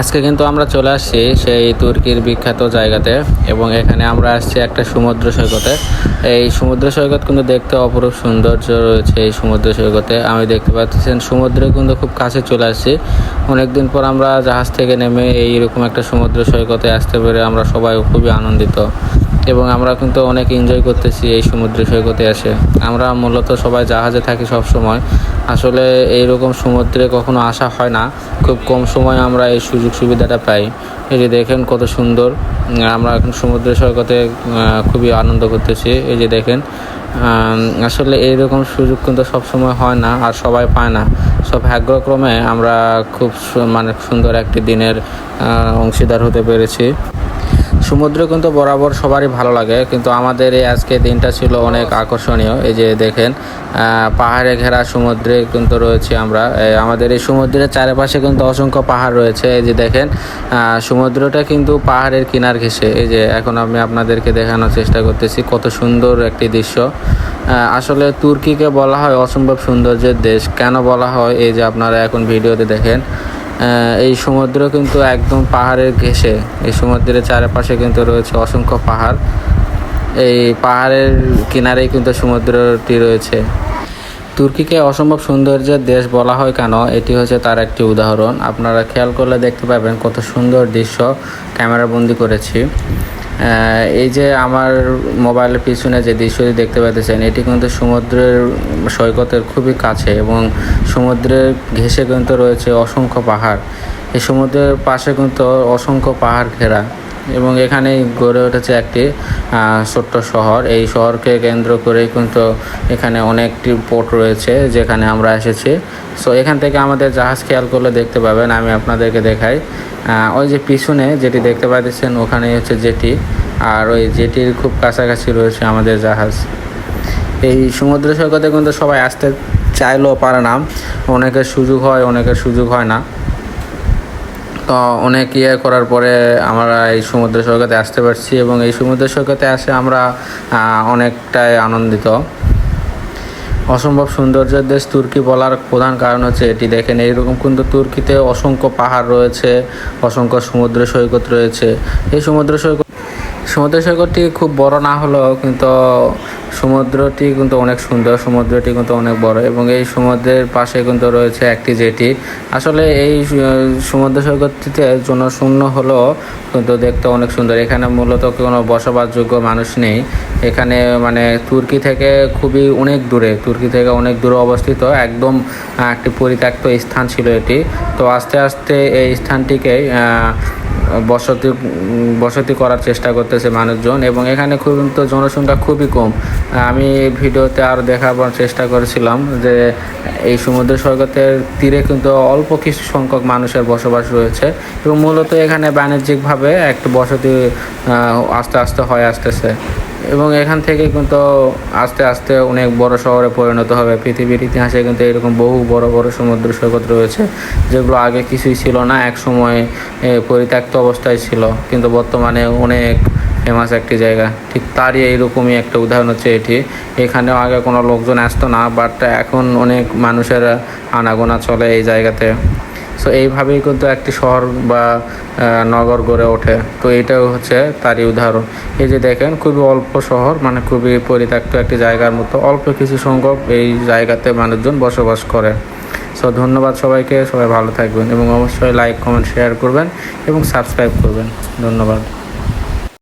আজকে কিন্তু আমরা চলে আসছি সেই তুর্কির বিখ্যাত জায়গাতে এবং এখানে আমরা আসছি একটা সমুদ্র সৈকতে। এই সমুদ্র সৈকত কিন্তু দেখতে অপরূপ সৌন্দর্য রয়েছে এই সমুদ্র সৈকতে। আমি দেখতে পাচ্ছি সমুদ্রে কিন্তু খুব কাছে চলে আসছি। অনেকদিন পর আমরা জাহাজ থেকে নেমে এইরকম একটা সমুদ্র সৈকতে আসতে পেরে আমরা সবাই খুবই আনন্দিত। এবং আমরা কিন্তু অনেক এনজয় করতেছি এই সমুদ্র সৈকতে এসে। আমরা মূলত সবাই জাহাজে থাকি সব সময়। আসলে এইরকম সমুদ্রে কখনো আসা হয় না। খুব কম সময় আমরা এই সুযোগ সুবিধাটা পাই। এই যে দেখেন কত সুন্দর। আমরা এখন সমুদ্র সৈকতে খুবই আনন্দ করতেছি। এই যে দেখেন আসলে এইরকম সুযোগ কিন্তু সব সময় হয় না আর সবাই পায় না। সব ভাগ্যক্রমে আমরা খুব মানে সুন্দর একটি দিনের অংশীদার হতে পেরেছি। সমুদ্র কিন্তু বরাবর সবারই ভালো লাগে, কিন্তু আমাদের এই আজকে দিনটা ছিল অনেক আকর্ষণীয়। এই যে দেখেন পাহাড়ে ঘেরা সমুদ্রে কিন্তু রয়েছে আমরা। আমাদের এই সমুদ্রের চারিপাশে কিন্তু অসংখ্য পাহাড় রয়েছে। এই যে দেখেন সমুদ্রটা কিন্তু পাহাড়ের কিনার ঘেঁষে। এই যে এখন আমি আপনাদেরকে দেখানোর চেষ্টা করতেছি কত সুন্দর একটি দৃশ্য। আসলে তুর্কিকে বলা হয় অসম্ভব সৌন্দর্যের দেশ। কেন বলা হয়? এই যে আপনারা এখন ভিডিওতে দেখেন এই সমুদ্র কিন্তু একদম পাহাড়ের ঘেঁষে। এই সমুদ্রের চারপাশে কিন্তু রয়েছে অসংখ্য পাহাড়। এই পাহাড়ের কিনারেই কিন্তু সমুদ্রটি রয়েছে। তুর্কিকে অসম্ভব সৌন্দর্যের দেশ বলা হয় কেন, এটি হচ্ছে তার একটি উদাহরণ। আপনারা খেয়াল করলে দেখতে পাবেন কত সুন্দর দৃশ্য ক্যামেরাবন্দি করেছি। এই যে আমার মোবাইলের পিছনে যে দৃশ্যটি দেখতে পাচ্ছেন এটি কিন্তু সমুদ্রের সৈকতের খুবই কাছে এবং সমুদ্রের ঘেঁষে কিন্তু রয়েছে অসংখ্য পাহাড়। এই সমুদ্রের পাশে কিন্তু অসংখ্য পাহাড় ঘেরা। এবং এখানে গড়ে উঠেছে একটি ছোট্ট শহর। এই শহরকে কেন্দ্র করেই কিন্তু এখানে অনেকটি পোর্ট রয়েছে যেখানে আমরা এসেছি। সো এখান থেকে আমাদের জাহাজ খেয়াল করলে দেখতে পাবেন, আমি আপনাদেরকে দেখাই। ওই যে পিছনে যেটি দেখতে পাচ্ছেন, ওখানে হচ্ছে জেটি। আর ওই জেটির খুব কাছাকাছি রয়েছে আমাদের জাহাজ। এই সমুদ্র সৈকতে কিন্তু সবাই আসতে চাইলেও পারে না। অনেকের সুযোগ হয়, অনেকের সুযোগ হয় না। তো অনেক ইয়ে করার পরে আমরা এই সমুদ্র সৈকতে আসতে পারছি এবং এই সমুদ্র সৈকতে আসে আমরা অনেকটাই আনন্দিত। অসম্ভব সৌন্দর্যের দেশ তুর্কি বলার প্রধান কারণ হচ্ছে এটি। দেখেন, এইরকম কিন্তু তুর্কিতে অসংখ্য পাহাড় রয়েছে, অসংখ্য সমুদ্র সৈকত রয়েছে। এই সমুদ্র সৈকত, সমুদ্র সৈকতটি খুব বড় না হলেও কিন্তু সমুদ্রটি কিন্তু অনেক সুন্দর, সমুদ্রটি কিন্তু অনেক বড় এবং এই সমুদ্রের পাশে কিন্তু রয়েছে একটি জেটি। আসলে এই সমুদ্র সৈকতটিতে জনশূন্য হলেও কিন্তু দেখতে অনেক সুন্দর। এখানে মূলত কোনো বসবাসযোগ্য মানুষ নেই। এখানে মানে তুর্কি থেকে খুবই অনেক দূরে, তুর্কি থেকে অনেক দূরে অবস্থিত। একদম একটি পরিত্যক্ত স্থান ছিল এটি। তো আস্তে আস্তে এই স্থানটিকে বসতি বসতি করার চেষ্টা করতেছে মানুষজন এবং এখানে খুব তো জনসংখ্যা খুবই কম। আমি ভিডিওতে আর দেখাবার চেষ্টা করেছিলাম যে এই সমুদ্র সৈকতের তীরে কিন্তু অল্প কিছু সংখ্যক মানুষের বসবাস রয়েছে এবং মূলত এখানে বাণিজ্যিকভাবে একটা বসতি আস্তে আস্তে হয়ে আসতেছে। এবং এখান থেকে কিন্তু আস্তে আস্তে অনেক বড় শহরে পরিণত হবে। পৃথিবীর ইতিহাসে কিন্তু এরকম বহু বড় বড় সমুদ্র সৈকত রয়েছে, যেগুলো আগে কিছুই ছিল না, এক সময় পরিত্যক্ত অবস্থায় ছিল, কিন্তু বর্তমানে অনেক ফেমাস একটি জায়গা। ঠিক তারই এইরকমই একটা উদাহরণ হচ্ছে এটি। এখানেও আগে কোনো লোকজন আসতো না বাট এখন অনেক মানুষের আনাগোনা চলে এই জায়গাতে। সো এইভাবেই কিন্তু একটি শহর বা নগর গড়ে ওঠে। তো এটাও হচ্ছে তারই উদাহরণ। এই যে দেখেন, খুবই অল্প শহর মানে খুবই পরিত্যক্ত একটি জায়গার মতো। অল্প কিছু সংখ্যক এই জায়গাতে মানুষজন বসবাস করে। সো ধন্যবাদ সবাইকে। সবাই ভালো থাকবেন এবং অবশ্যই লাইক কমেন্ট শেয়ার করবেন এবং সাবস্ক্রাইব করবেন। ধন্যবাদ।